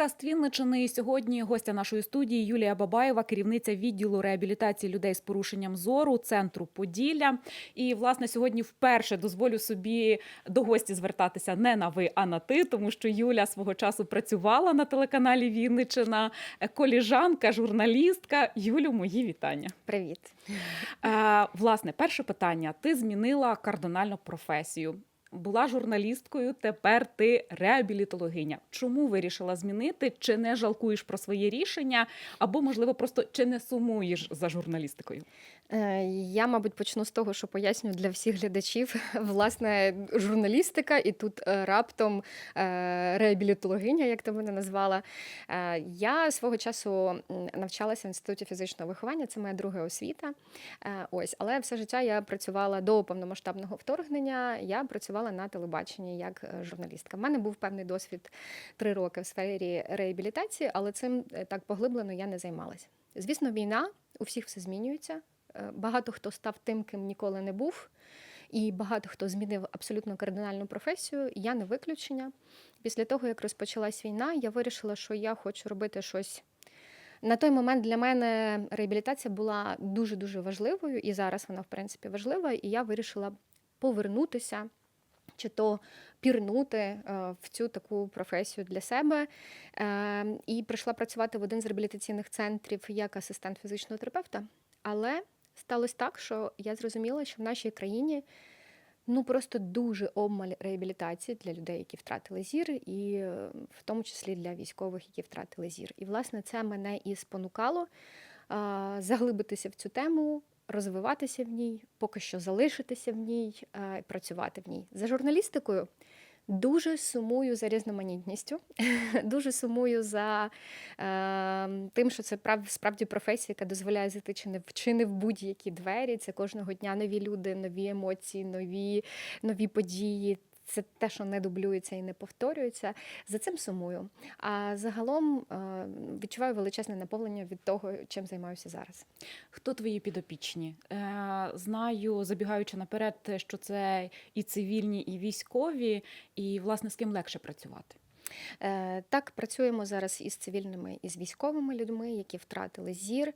Подкаст Вінничини. І Сьогодні гостя нашої студії Юлія Бабаєва, керівниця відділу реабілітації людей з порушенням зору центру Поділля. І власне сьогодні вперше дозволю собі до гості звертатися не на ви, а на ти, тому що Юля свого часу працювала на телеканалі Вінничина, Е, коліжанка, журналістка. Юлю, мої вітання. Привіт. Е, власне, перше питання: ти змінила кардинально професію. Була журналісткою, тепер ти реабілітологиня. Чому вирішила змінити? Чи не жалкуєш про своє рішення, або, можливо, просто чи не сумуєш за журналістикою? Е, Я, мабуть, почну з того, що поясню для всіх глядачів. Власне, журналістика, і тут е, раптом е, реабілітологиня, як ти мене назвала. Я свого часу навчалася в інституті фізичного виховання, це моя друга освіта. Ось, але все життя я працювала до повномасштабного вторгнення. Я працювала на телебаченні як е, журналістка. У мене був певний досвід три роки в сфері реабілітації, але цим е, так поглиблено я не займалася. Звісно, війна у всіх все змінюється. Е, Багато хто став тим, ким ніколи не був, і багато хто змінив абсолютно кардинальну професію. Я не виключення. Після того, як розпочалась війна, я вирішила, що я хочу робити щось. На той момент для мене реабілітація була дуже дуже важливою, і зараз вона, в принципі, важлива. І я вирішила повернутися чи то пірнути е, в цю таку професію для себе. Е, І прийшла працювати в один з реабілітаційних центрів як асистент фізичного терапевта. Але сталося так, що я зрозуміла, що в нашій країні ну просто дуже обмаль реабілітації для людей, які втратили зір, і е, в тому числі для військових, які втратили зір. І власне це мене і спонукало заглибитися в цю тему. Розвиватися в ній, поки що залишитися в ній, е, працювати в ній. За журналістикою дуже сумую за різноманітністю, дуже сумую за е, тим, що це прав, справді професія, яка дозволяє зайти чи не в чи не в будь-які двері. Це кожного дня нові люди, нові емоції, нові, нові події. Це те, що не дублюється і не повторюється. За цим сумую. А загалом е, відчуваю величезне наповнення від того, чим займаюся зараз. Хто твої підопічні? Е, знаю, забігаючи наперед, що це і цивільні, і військові, і власне з ким легше працювати. Е, Так, працюємо зараз із цивільними і з військовими людьми, які втратили зір.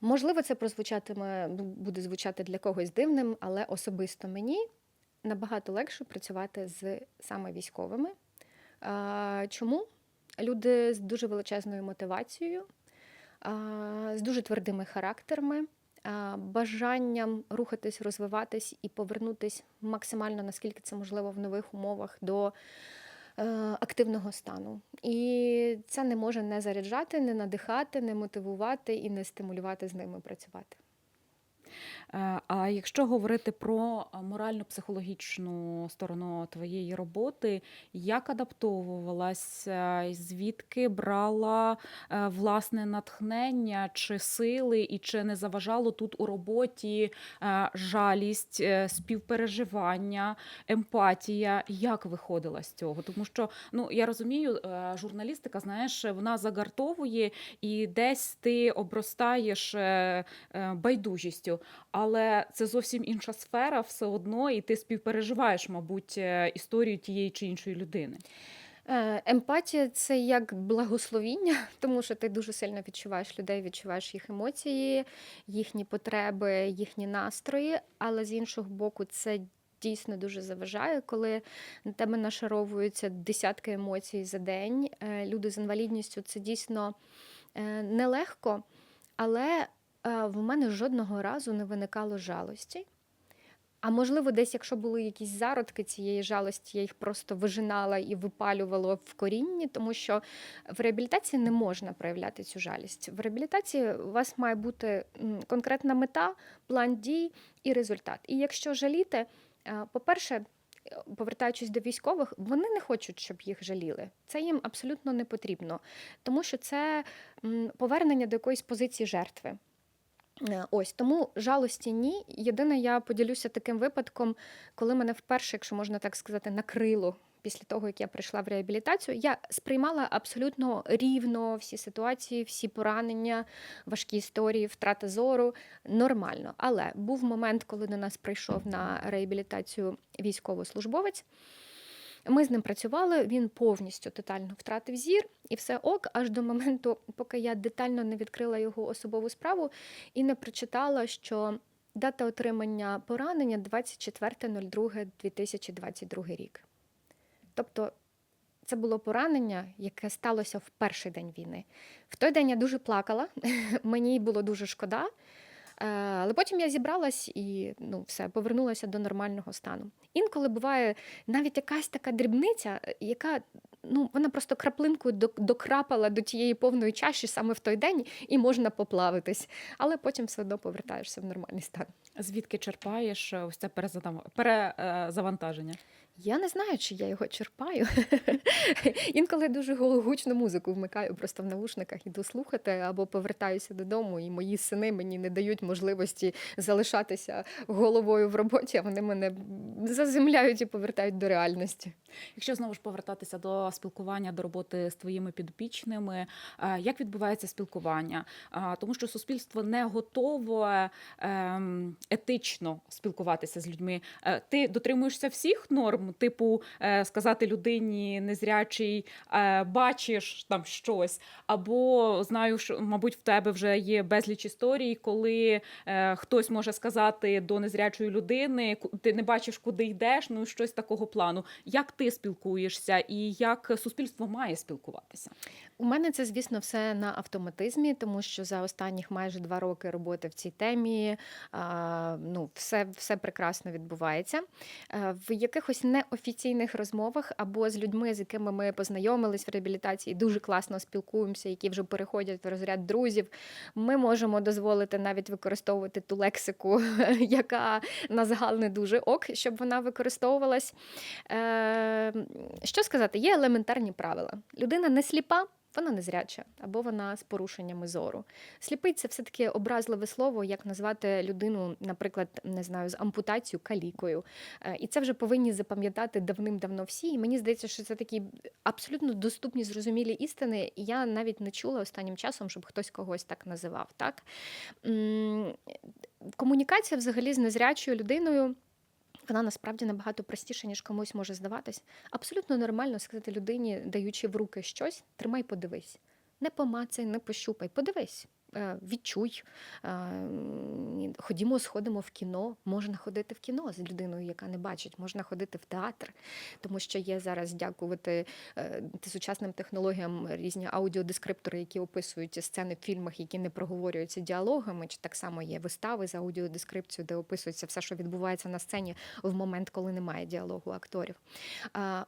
Можливо, це прозвучатиме, ну, буде звучати для когось дивним, але особисто мені набагато легше працювати з саме військовими. Чому? Люди з дуже величезною мотивацією, з дуже твердими характерами, бажанням рухатись, розвиватись і повернутись максимально, наскільки це можливо в нових умовах до е, активного стану. І це не може не заряджати, не надихати, не мотивувати і не стимулювати з ними працювати. Е, А якщо говорити про морально-психологічну сторону твоєї роботи, як адаптовувалася, звідки брала е, власне натхнення чи сили, і чи не заважало тут у роботі е, жалість, співпереживання, емпатія? Як виходила з цього? Тому що ну я розумію, журналістика, знаєш, вона загартовує і десь ти обростаєш байдужістю, але це зовсім інша сфера, все одно, і ти співпереживаєш, мабуть, е, історію тієї чи іншої людини. Е, Емпатія це як благословіння, тому що ти дуже сильно відчуваєш людей, відчуваєш їх емоції, їхні потреби, їхні настрої. Але з іншого боку, це дійсно дуже заважає, коли на тебе нашаровуються десятки емоцій за день. Е, Люди з інвалідністю це дійсно нелегко, але в мене жодного разу не виникало жалості. А можливо, десь, якщо були якісь зародки цієї жалості, я їх просто вижинала і випалювала в корінні, тому що в реабілітації не можна проявляти цю жалість. В реабілітації у вас має бути конкретна мета, план дій і результат. І якщо жаліти, е, по-перше, е, повертаючись до військових, вони не хочуть, щоб їх жаліли. Це їм абсолютно не потрібно, тому що це повернення до якоїсь позиції жертви. Е, Ось тому жалості ні. Єдине, я поділюся таким випадком, коли мене вперше, якщо можна так сказати, накрило після того, як я прийшла в реабілітацію. Я сприймала абсолютно рівно всі ситуації, всі поранення, важкі історії, втрата зору нормально. Але був момент, коли до нас прийшов на реабілітацію військовослужбовець. Ми з ним працювали, він повністю тотально втратив зір, і все ок, аж до моменту, поки я детально не відкрила його особову справу і не прочитала, що дата отримання поранення 24.02.2022 рік. Тобто це було поранення, яке сталося в перший день війни. В той день я дуже плакала, мені було дуже шкода. Е, Але потім я зібралась і ну, все, повернулася до нормального стану. Інколи буває навіть якась така дрібниця, е, яка ну, вона просто краплинкою док- докрапала до тієї повної чаші саме в той день, і можна поплавитись. Але потім все одно повертаєшся в нормальний стан. Звідки черпаєш е, ось це перезавантаження? Я не знаю, чи я його черпаю. Інколи дуже гу- гучну музику вмикаю просто в наушниках, іду слухати, або повертаюся додому, і мої сини мені не дають можливості залишатися головою в роботі, а вони мене заземляють і повертають до реальності. Якщо знову ж повертатися до спілкування, до роботи з твоїми підопічними, е, як відбувається спілкування? Тому що суспільство не готове ем, етично спілкуватися з людьми. Е, Ти дотримуєшся всіх норм, типу е, сказати людині незрячий, е, бачиш там щось, або знаю, що мабуть в тебе вже є безліч історій, коли е, хтось може сказати до незрячої людини, ти не бачиш, куди йдеш, ну щось такого плану. Як ти спілкуєшся і як суспільство має спілкуватися? У мене це, звісно, все на автоматизмі, тому що за останніх майже два роки роботи в цій темі ну, все, все прекрасно відбувається. Е, В якихось неофіційних розмовах або з людьми, з якими ми познайомились в реабілітації, дуже класно спілкуємося, які вже переходять в розряд друзів. Ми можемо дозволити навіть використовувати ту лексику, яка на загал не дуже ок, щоб вона використовувалась. Е, Що сказати, є елементарні правила. Людина не сліпа. Вона незряча або вона з порушеннями зору. Сліпий це все таки образливе слово, як назвати людину, наприклад, не знаю, з ампутацією, калікою. Е, І це вже повинні запам'ятати давним-давно всі. І мені здається, що це такі абсолютно доступні, зрозумілі істини. І я навіть не чула останнім часом, щоб хтось когось так називав. Так? Комунікація взагалі з незрячою людиною. Вона насправді набагато простіша, ніж комусь може здаватись. Абсолютно нормально сказати людині, даючи в руки щось, тримай, подивись. Не помацай, не пощупай, подивись. Е, Відчуй, Е, ходімо, сходимо в кіно. Можна ходити в кіно з людиною, яка не бачить, можна ходити в театр, тому що є зараз, дякувати е, сучасним технологіям, різні аудіодескриптори, які описують сцени в фільмах, які не проговорюються діалогами, чи так само є вистави з аудіодескрипцією, де описується все, що відбувається на сцені в момент, коли немає діалогу акторів.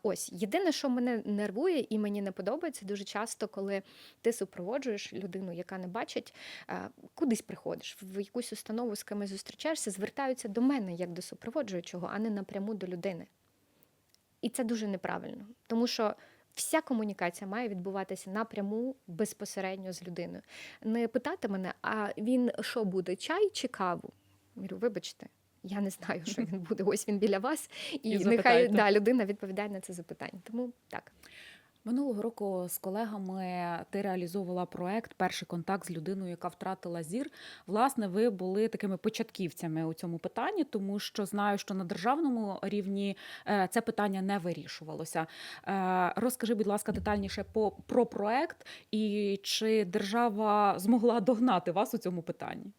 Ось єдине, що мене нервує і мені не подобається дуже часто, коли ти супроводжуєш людину, яка не бачить, а, кудись приходиш, в якусь установу з кимось зустрічаєшся, звертаються до мене як до супроводжуючого, а не напряму до людини. І це дуже неправильно, тому що. Вся комунікація має відбуватися напряму безпосередньо з людиною. Не питати мене, а він що буде, чай чи каву? Я говорю, вибачте, я не знаю, що він буде. Ось він біля вас, і, І нехай да, людина відповідає на це запитання. Тому так. Минулого року з колегами ти реалізовувала проект Перший контакт з людиною, яка втратила зір. Власне, ви були такими початківцями у цьому питанні, тому що знаю, що на державному рівні е, це питання не вирішувалося. Е, Розкажи, будь ласка, детальніше про проект і чи держава змогла догнати вас у цьому питанні?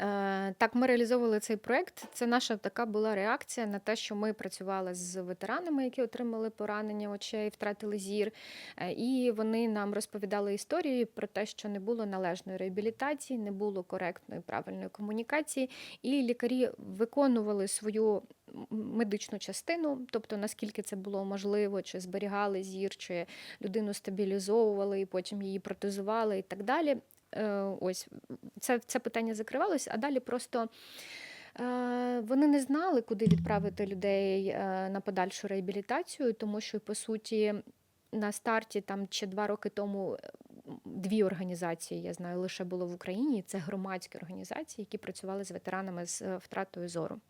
Е, Так, ми реалізовували цей проект. Це наша така була реакція на те, що ми працювали з ветеранами, які отримали поранення очей, втратили зір. Е, І вони нам розповідали історії про те, що не було належної реабілітації, не було коректної правильної комунікації, і лікарі виконували свою медичну частину, тобто наскільки це було можливо, чи зберігали зір, чи людину стабілізовували, і потім її протезували і так далі. Е, Ось це, це питання закривалося, а далі просто. е, Вони не знали, куди відправити людей е, на подальшу реабілітацію, тому що, по суті, на старті там ще два роки тому дві організації, я знаю, лише було в Україні. Це громадські організації, які працювали з ветеранами з втратою зору.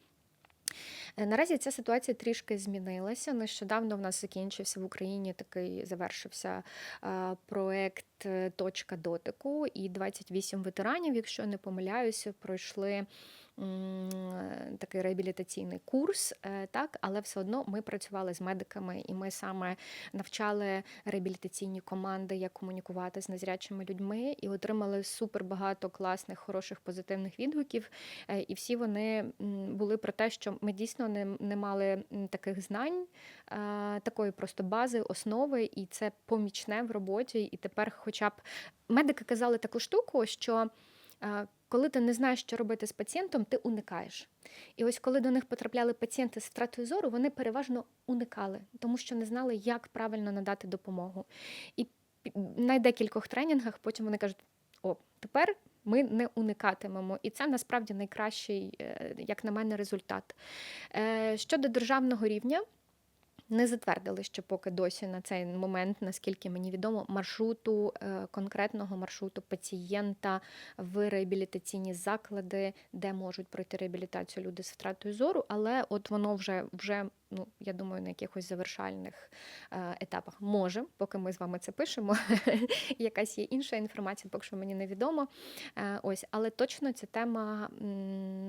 Е, Наразі ця ситуація трішки змінилася. Нещодавно в нас закінчився в Україні такий завершився е, проект е, Точка дотику, і 28 ветеранів, якщо не помиляюся, пройшли такий реабілітаційний курс, е, так, але все одно ми працювали з медиками, і ми саме навчали реабілітаційні команди, як комунікувати з незрячими людьми, і отримали супер багато класних, хороших, позитивних відгуків. Е, І всі вони були про те, що ми дійсно не, не мали таких знань, е, такої просто бази, основи, і це помічне в роботі. І тепер, хоча б медики казали таку штуку, що коли ти не знаєш, що робити з пацієнтом, ти уникаєш. І ось коли до них потрапляли пацієнти з втратою зору, вони переважно уникали, тому що не знали, як правильно надати допомогу. І на декількох тренінгах потім вони кажуть: о, тепер ми не уникатимемо. І це насправді найкращий, е, як на мене, результат. Е, Щодо державного рівня. Не затвердили ще поки досі на цей момент, наскільки мені відомо, маршруту е, конкретного маршруту пацієнта в реабілітаційні заклади, де можуть пройти реабілітацію люди з втратою зору, але от воно вже вже ну я думаю, на якихось завершальних е, етапах може, поки ми з вами це пишемо. Якась є інша інформація, поки що мені невідомо. Е, Ось, але точно ця тема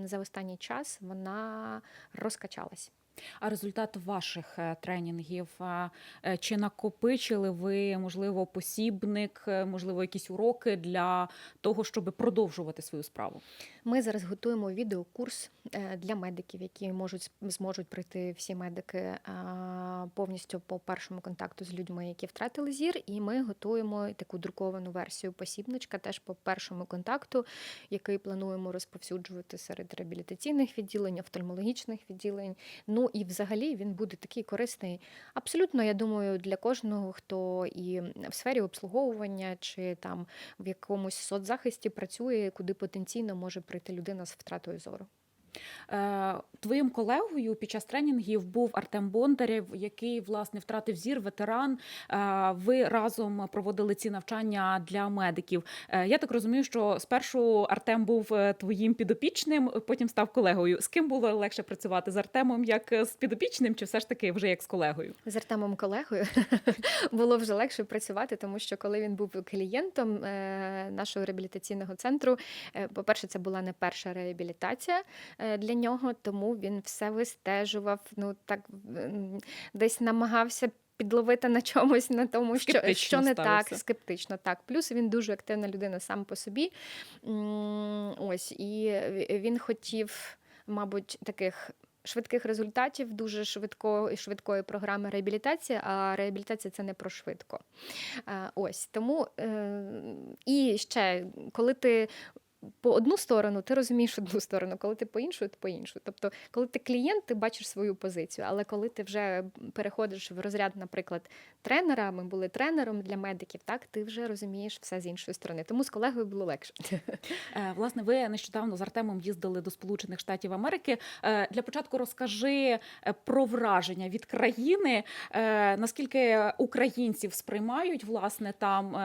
за останній час вона розкачалась. А результат ваших е, тренінгів е, чи накопичили ви, можливо, посібник, е, можливо, якісь уроки для того, щоб продовжувати свою справу? Ми зараз готуємо відеокурс для медиків, які можуть зможуть пройти всі медики повністю по першому контакту з людьми, які втратили зір. І ми готуємо таку друковану версію посібничка теж по першому контакту, який плануємо розповсюджувати серед реабілітаційних відділень, офтальмологічних відділень. Ну і взагалі він буде такий корисний. Абсолютно, я думаю, для кожного, хто і в сфері обслуговування чи там в якомусь соцзахисті працює, куди потенційно може прийти людина з втратою зору. Е, Твоїм колегою під час тренінгів був Артем Бондарєв, який власне втратив зір, ветеран. Е, Ви разом проводили ці навчання для медиків. Е, Я так розумію, що спершу Артем був твоїм підопічним, потім став колегою. З ким було легше працювати з Артемом як з підопічним, чи все ж таки вже як з колегою? З Артемом колегою було вже легше працювати, тому що коли він був клієнтом нашого реабілітаційного центру, е, по-перше, це була не перша реабілітація для нього, тому він все вистежував, ну так десь намагався. Підловити на чомусь на тому, що, Скептично що не ставився. так, скептично так. Плюс він дуже активна людина сам по собі. Ось і він хотів, мабуть, таких швидких результатів, дуже швидко, швидкої програми реабілітації, а реабілітація це не про швидко. Е, Ось тому е, і ще коли ти. По одну сторону ти розумієш одну сторону, коли ти по іншу, то по іншу. Тобто, коли ти клієнт, ти бачиш свою позицію. Але коли ти вже переходиш в розряд, наприклад, тренера, ми були тренером для медиків, так ти вже розумієш все з іншої сторони. Тому з колегою було легше. Е, Власне, ви нещодавно з Артемом їздили до Сполучених Штатів Америки. Е, Для початку розкажи е, про враження від країни, наскільки українців сприймають власне там.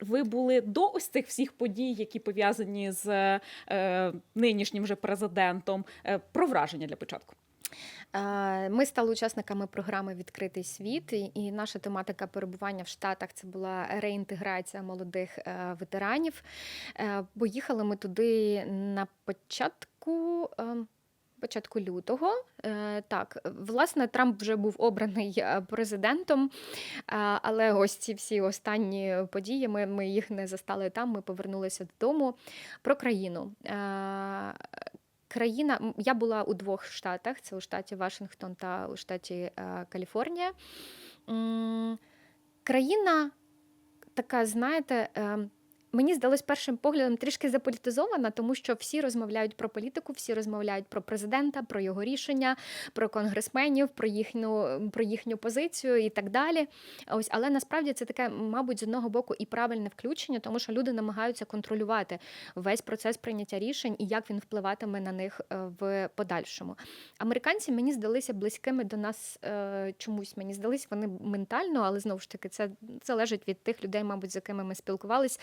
Ви були до ось цих всіх подій, які пов'язані з е, нинішнім вже президентом. Е, Про враження для початку. Ми стали учасниками програми Відкритий світ, і- наша тематика перебування в Штатах це була реінтеграція молодих е, ветеранів. Е, Поїхали ми туди на початку. Початку лютого, Е, так, власне, Трамп вже був обраний е, президентом, е, але ось ці всі останні події, ми, ми їх не застали там, ми повернулися додому. Про країну. Країна, я була у двох штатах: це у штаті Вашингтон та у штаті Каліфорнія. Країна така, знаєте, е, мені здалось першим поглядом трішки заполітизована, тому що всі розмовляють про політику, всі розмовляють про президента, про його рішення, про конгресменів, про їхню, про їхню позицію і так далі. Ось, але насправді це таке, мабуть, з одного боку і правильне включення, тому що люди намагаються контролювати весь процес прийняття рішень і як він впливатиме на них е, в подальшому. Американці мені здалися близькими до нас е, чомусь. Мені здались вони ментально, але знову ж таки, це залежить від тих людей, мабуть, з якими ми спілкувались,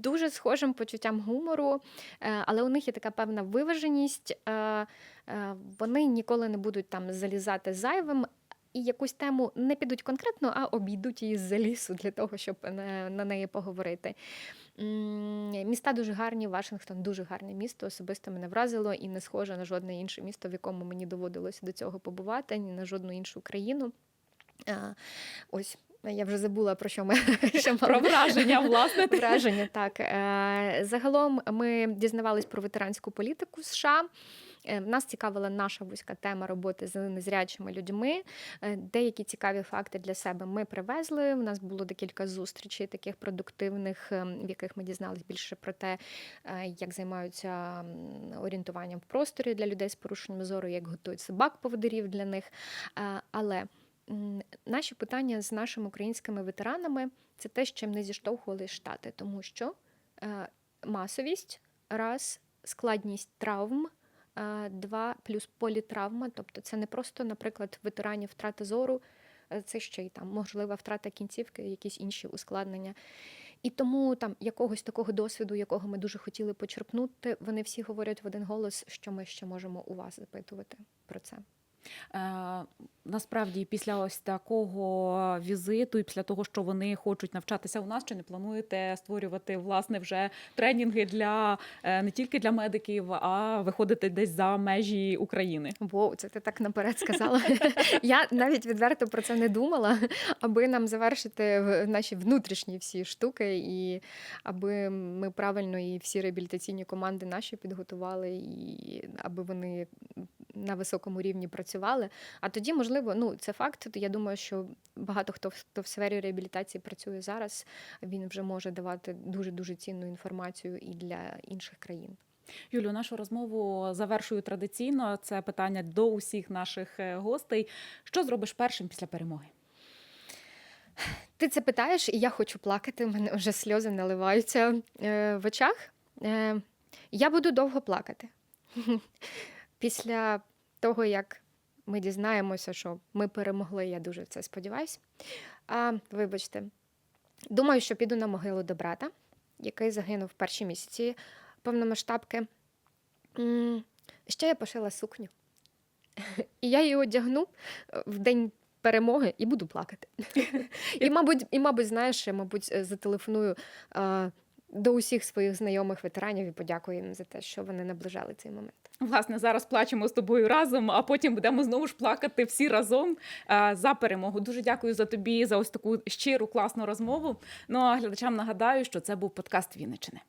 дуже схожим почуттям гумору, е, але у них є така певна виваженість. е, е, Вони ніколи не будуть там залізати зайвим. І якусь тему не підуть конкретно, а обійдуть її з-за лісу для того, щоб на неї поговорити. Міста дуже гарні. Вашингтон дуже гарне місто. Особисто мене вразило і не схоже на жодне інше місто, в якому мені доводилося до цього побувати, ні на жодну іншу країну. Ось я вже забула про що ми Про враження, власне. враження. Так Е, загалом ми дізнавались про ветеранську політику США. Е, Нас цікавила наша вузька тема роботи з незрячими людьми. Е, Деякі цікаві факти для себе ми привезли. У нас було декілька зустрічей таких продуктивних, ем, в яких ми дізнались більше про те, як займаються орієнтуванням в просторі для людей з порушенням зору, як готують собак поводирів для них. Але наші питання з нашими українськими ветеранами це те, з чим не зіштовхували штати, тому що е, масовість, раз, складність травм. е, Два плюс політравма, тобто це не просто, наприклад, ветеранів втрата зору, е, це ще й там можлива втрата кінцівки, якісь інші ускладнення. І тому там якогось такого досвіду, якого ми дуже хотіли почерпнути, вони всі говорять в один голос, що ми ще можемо у вас запитувати про це. Е, Насправді, після ось такого візиту, і після того, що вони хочуть навчатися у нас, чи не плануєте створювати власне вже тренінги для е, не тільки для медиків, а виходити десь за межі України? Воу, це ти так наперед сказала. Я навіть відверто про це не думала, аби нам завершити наші внутрішні всі штуки, і аби ми правильно і всі реабілітаційні команди наші підготували, і аби вони на високому рівні працювали. А тоді, можливо, ну це факт. Я думаю, що багато хто в- хто в сфері реабілітації працює зараз, він вже може давати дуже дуже цінну інформацію і для інших країн. Юлю, нашу розмову завершую традиційно. Це питання до усіх наших е, гостей. Що зробиш першим після перемоги? Ти це питаєш, і я хочу плакати. У мене вже сльози наливаються е, в очах. Е, я буду довго плакати. Після того, як ми дізнаємося, що ми перемогли, я дуже в це сподіваюся. А, вибачте, думаю, що піду на могилу до брата, який загинув в перші місяці повномасштабки. Ще я пошила сукню. І я її одягну е, в день перемоги і буду плакати. І, мабуть, і, мабуть, знаєш, я, мабуть, е, зателефоную е, до усіх своїх знайомих ветеранів і подякую їм за те, що вони наближали цей момент. Власне, зараз плачемо з тобою разом, а потім будемо знову ж плакати всі разом е, за перемогу. Дуже дякую за тобі за ось таку щиру класну розмову. Ну а глядачам нагадаю, що це був подкаст Вінничини.